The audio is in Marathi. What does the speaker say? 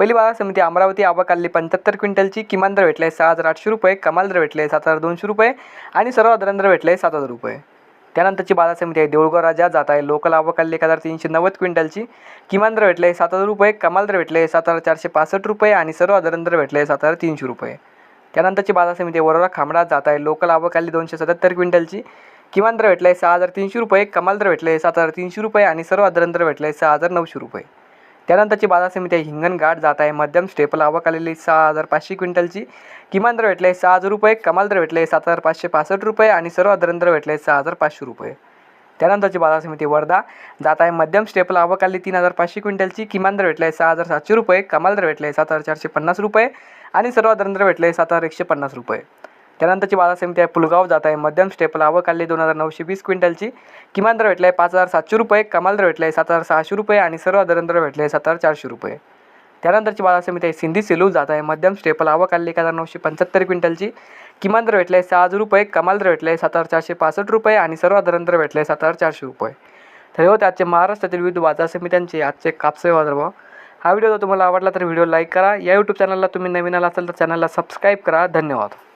पहिली बाजार समिती अमरावती आबाकाल्ली पंच्याहत्तर क्विंटलची किमान दर भेटले सहा हजार आठशे रुपये कमाल दर भेटले सात हजार दोनशे रुपये आणि सर्व दर भेटले सात हजार रुपये. त्यानंतरची बाजार समिती आहे देऊळगाव राजा जात आहे लोकल आबाकाल्ली एक हजार तीनशे नव्वद क्विंटलची किमान दर भेटले सात हजार रुपये कमाल दर भेटले सात हजार चारशे पासष्ट रुपये आणि सर्व दर भेटले सात हजार तीनशे रुपये. त्यानंतरची बाजार समिती आहे वरोरा खामडा जात आहे लोकल आबाकाल्ली दोनशे सत्याहत्तर क्विंटलची किमान दर भेटले सहा हजार तीनशे रुपये कमाल दर भेटले सात हजार तीनशे रुपये आणि सर्व दर भेटले सहा हजार नऊशे रुपये. त्यानंतरची बाजार समिती आहे हिंगणघाट जात आहे मध्यम स्टेपल आवक आलेली सहा हजार पाचशे क्विंटलची किमान दर भेटले सहा हजार रुपये. कमाल दर भेटले सात हजार पाचशे पासष्ट रुपये. आणि सर्व दर भेटले सहा हजार पाचशे रुपये. त्यानंतरची बाजार समिती वर्धा जात आहे मध्यम स्टेपल आवक आली तीन हजार पाचशे क्विंटलची किमान दर भेटले सहा हजार सातशे रुपये. कमाल दर भेटले सात हजार चारशे पन्नास रुपये. आणि सर्व दर भेटले सात हजार एकशे पन्नास रुपये. त्यानंतरची बाजार समिती आहे पुलगाव जात आहे. मध्यम स्टेपल आवक आली दोन हजार नऊशे वीस क्विंटलची. किमान दर भेटला आहे पाच हजार सातशे रुपये कमाल दर भेटले सात हजार सहाशे रुपये आणि सर्व दर भेटले सात हजार चारशे रुपये. त्यानंतरची बाजार समिती आहे सिंधी सेलू जात आहे. मध्यम स्टेपल आवक आली एक हजार नऊशे पंच्याहत्तर क्विंटलची. किमान दर भेटले सहा हजार रुपये कमाल दर भेटले सात हजार चारशे पासष्ट रुपये आणि सर्व दर भेटले सात हजार चारशे रुपये. तर हे होते आजचे महाराष्ट्रातील विविध बाजार समित्यांचे आजचे कापसे बाजारभाव हा व्हिडिओ जर तुम्हाला आवडला तर व्हिडिओ लाईक करा. या यूट्यूब चॅनलला तुम्ही नवीन आला असाल तर चॅनलला सबस्क्राईब करा. धन्यवाद.